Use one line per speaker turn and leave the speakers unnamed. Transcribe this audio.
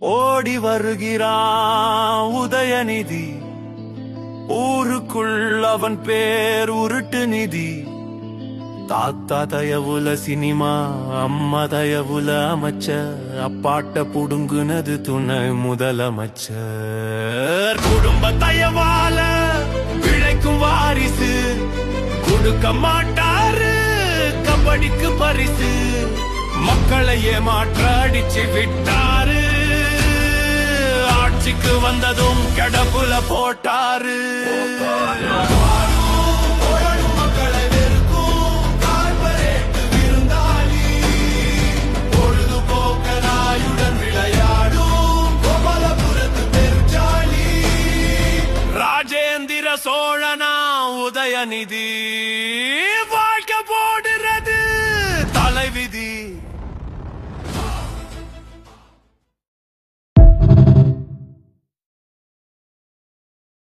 ஓடி வருகிறான் உதயநிதி. ஊருக்குள் அவன் பேர் உருட்டு நிதி. தாத்தா தயவுல சினிமா அம்மா தயவுல அமைச்ச அப்பாட்ட புடுங்குனது துணை முதலமைச்சர். குடும்ப தயவால பிழைக்கும் வாரிசு. கொடுக்க மாட்டாரு கபடிக்கு பரிசு. மக்களை ஏமாற்ற அடிச்சு விட்டார். வீட்டுக்கு வந்ததும் கடப்புல போட்டாரு. ராஜேந்திர சோழனா உதயநிதி வாழ்க்கை போடுறது. தலைவிதி